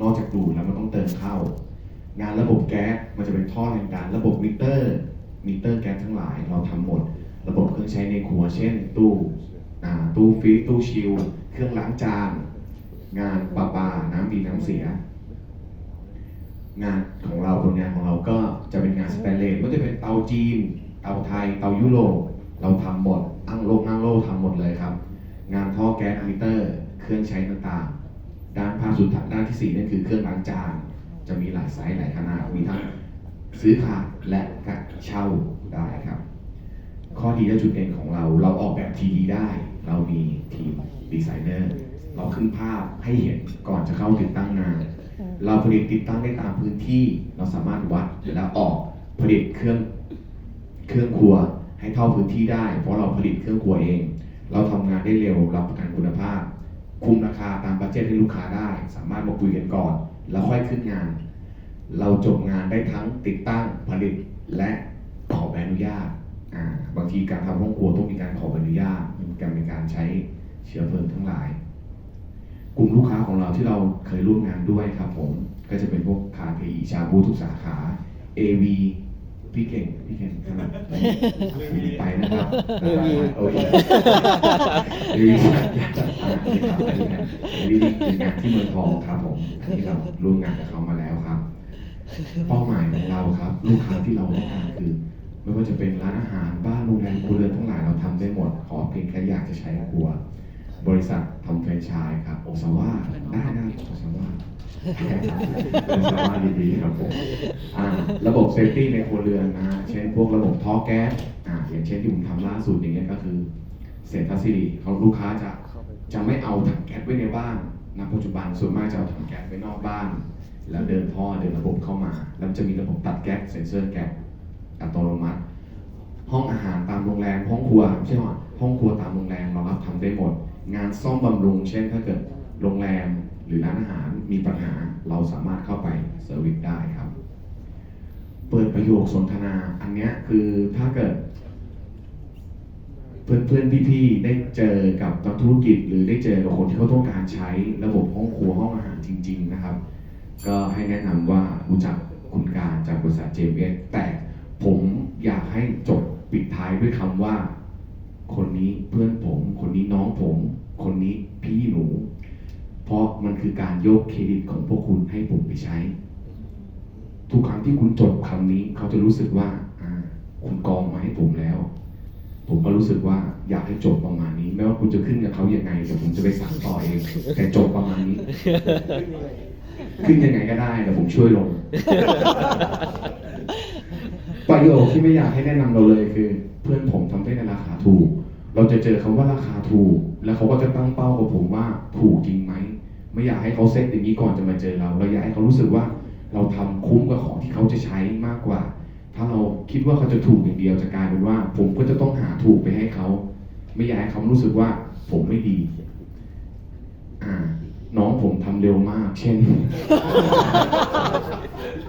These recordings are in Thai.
นอกจากดูดแล้วมันต้องเติมเข้า งานระบบแก๊สมันจะเป็นท่อแรงดันระบบมิเตอร์มิเตอร์แก๊สทั้งหลายเราทำหมด ระบบเครื่องใช้ในครัว เช่น ตู้ตู้ฟรีตู้ชิลเครื่องล้างจาน งานประปาน้ำดีน้ำเสีย งานของเราผลงานของเราก็จะเป็นงานสแตนเลสไม่จะเป็นเตาจีน เตาไทย เตายุโรปเราทำหมดอั้งโลกนั่งโลกทำหมดเลยครับ งานท่อแก๊สมิเตอร์ เครื่องใช้ต่างๆ ด้านภาคสุดท้ายด้านที่สี่นั่นคือเครื่องล้างจาน จะมีหลายไซส์หลายขนาด มีทั้งซื้อขาดและกเช่าได้ครับ ข้อดีและจุดเด่นของเรา เราออกแบบทีดีได้ เรามีทีมดีไซเนอร์ เราขึ้นภาพให้เห็นก่อนจะเข้าติดตั้งงาน เราผลิตติดตั้งได้ตามพื้นที่ เราสามารถวัดแล้วออกผลิตเครื่องเครื่องครัวให้เท่าพื้นที่ได้ เพราะเราผลิตเครื่องครัวเอง เราทำงานได้เร็วรับประกันคุณภาพ คุมราคาตามบัจเจตให้ลูกค้าได้ สามารถมาคุยกันก่อน แล้วค่อยขึ้นงาน เราจบงานได้ทั้งติดตั้งผลิตและขอใบอนุญาตบางทีการทำห้องครัวต้องมีการขอใบอนุญาตมีการในการใช้เชื้อเพลิงทั้งหลาย กลุ่มลูกค้าของเราที่เราเคยร่วมงานด้วยครับผมก็จะเป็นพวกคาเทอีชาบูทุกสาขา AV พี่เก่ง พี่เก่งขนาดไปนะครับ AV โอเค AV อยากจะอ่านนะครับอันนี้นะ AV เป็นงานที่เมืองทองครับผมที่เราร่วมงานกับเขามาแล้วครับ เป้าหมายของเราครับ ลูกค้าที่เราต้องการคือ ไม่ว่าจะเป็นร้านอาหารบ้านโรงแรมครัวเรือนทั้งหลายเราทำได้หมด ขอเพียงแค่อยากจะใช้ครัว บริษัททำแฟรนไชส์ครับโอซาว่าได้ได้โอซาว่าโอซาว่าดีๆครับผมอ่าระบบเซฟตี้ในครัวเรือนนะเช่นพวกระบบท่อแก๊สอ่าอย่างเช่นที่ผมทำล่าสุดอย่างเงี้ยก็คือเซนทัสซิลีเขาลูกค้าจะจะไม่เอาถังแก๊สไว้ในบ้านนะปัจจุบันส่วนมากจะเอาถังแก๊สไว้นอกบ้าน แล้วเดินท่อเดินระบบเข้ามา แล้วจะมีระบบตัดแก๊สเซ็นเซอร์แก๊สอัตโนมัติ ห้องอาหารตามโรงแรมห้องครัวใช่ไห้อง ห้องครัวตามโรงแรมเรารับทำได้หมด งานซ่อมบำรุง เช่นถ้าเกิดโรงแรมหรือร้านอาหารมีปัญหาเราสามารถเข้าไปเซอร์วิสได้ครับ เปิดประโยคสนทนาอันนี้คือถ้าเกิด เพื่อนๆพี่ๆได้เจอกับนักธุรกิจ หรือได้เจอกับคนที่เขาต้องการใช้ระบบห้องครัวห้องอาหารจริง ๆ นะครับ ก็ให้แนะนำว่ารู้จักคุณการจากบริษัท JVS แต่ผมอยากให้จบปิดท้ายด้วยคำว่า คนนี้เพื่อนผม คนนี้น้องผม คนนี้พี่หนู เพราะมันคือการยกเครดิตของพวกคุณให้ผมไปใช้ ทุกครั้งที่คุณจบคำนี้เขาจะรู้สึกว่าคุณกองมาให้ผมแล้ว ผมก็รู้สึกว่าอยากให้จบประมาณนี้ ไม่ว่าคุณจะขึ้นกับเขาอย่างไงเดี๋ยวผมจะไปสั่งต่อเองแต่จบประมาณนี้ ขึ้นยังไงก็ได้เดี๋ยวผมช่วยลง ประโยคที่ไม่อยากให้แนะนำเราเลยคือ เพื่อนผมทำได้ในราคาถูก เราจะเจอคำว่าราคาถูก แล้วเขาก็จะตั้งเป้ากับผมว่าถูกจริงไหม ไม่อยากให้เขาเซ็ตอย่างนี้ก่อนจะมาเจอเรา เราอยากให้เขารู้สึกว่าเราทำคุ้มกับของที่เขาจะใช้มากกว่า ถ้าเราคิดว่าเขาจะถูกอย่างเดียวจะกลายเป็นว่า ผมก็จะต้องหาถูกไปให้เขา ไม่อยากให้เขารู้สึกว่าผมไม่ดีอ่าน้องผมทำเร็วมาก เช่น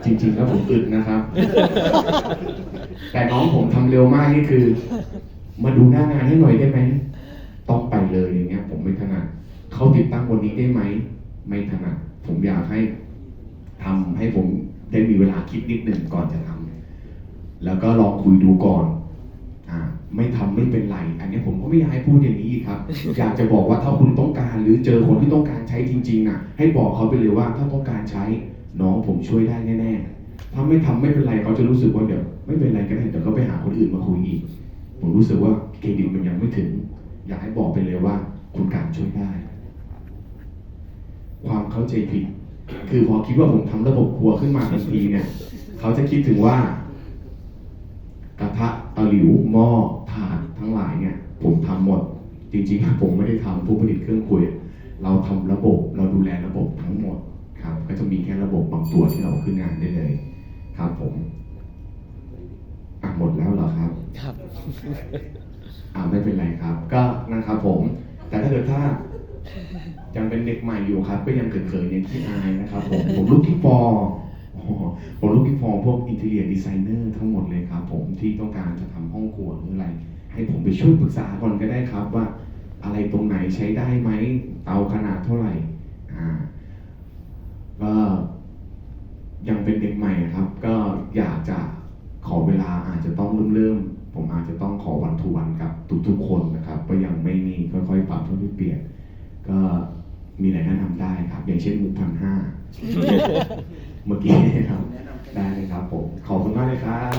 จริงๆแล้วผมอึดนะครับ แต่น้องผมทำเร็วมากนี่คือ มาดูหน้างานให้หน่อยได้ไหมต้องไปเลยอย่างเงี้ย ผมไม่ถนัดเขาติดตั้งวันนี้ได้ไหมไม่ถนัดผมอยากให้ทำให้ผมได้มีเวลาคิดนิดหนึ่งก่อนจะทำแล้วก็ลองคุยดูก่อนอ่าไม่ทำไม่เป็นไร อันนี้ผมก็ไม่อยากให้พูดอย่างนี้อีกครับ อยากจะบอกว่าถ้าคุณต้องการหรือเจอคนที่ต้องการใช้จริงๆน่ะ ให้บอกเขาไปเลยว่าถ้าต้องการใช้น้องผมช่วยได้แน่ๆถ้าไม่ทำไม่เป็นไรเขาจะรู้สึกว่าเดี๋ยวไม่เป็นไรก็ได้เดี๋ยวก็ไปหาคนอื่นมาคุยอีก ผมรู้สึกว่าเครดิตมันยังไม่ถึง อยากให้บอกไปเลยว่า คุณการช่วยได้ ความเข้าใจผิด คือพอคิดว่าผมทำระบบครัวขึ้นมาทันทีเนี่ย เขาจะคิดถึงว่า กระทะตะหลิวหม้อถาดทั้งหลายเนี่ย ผมทำหมด จริงๆผมไม่ได้ทำผู้ผลิตเครื่องครัวเราทำระบบเราดูแลระบบทั้งหมดครับ ก็จะมีแค่ระบบบางตัวที่เราขึ้นงานได้เลย ครับผมอะหมดแล้วเหรอครับ ครับ อ่าไม่เป็นไรครับ ก็นะครับผม แต่ถ้าเกิดถ้า ยังเป็นเด็กใหม่อยู่ครับ ก็ยังเขินๆยังที่อายนะครับผมผมลูกที่ฟอร์ผมลูกที่ฟอร์พวกอินเท i รียดีไซเนอร์ทั้งหมดเลยครับ ผมที่ต้องการจะทำห้องครัวหรืออะไร ให้ผมไปช่วยปรึกษาก่อนก็ได้ครับว่า อะไรตรงไหนใช้ได้ไหมเตาขนาดเท่าไหร่อ่าก็ยังเป็นเด็กใหม่ครับ ก็ อย่างเช่นมุกพันห้าเมื่อกี้นะครับ ได้เลยครับผม ขอบคุณมากเลยครับ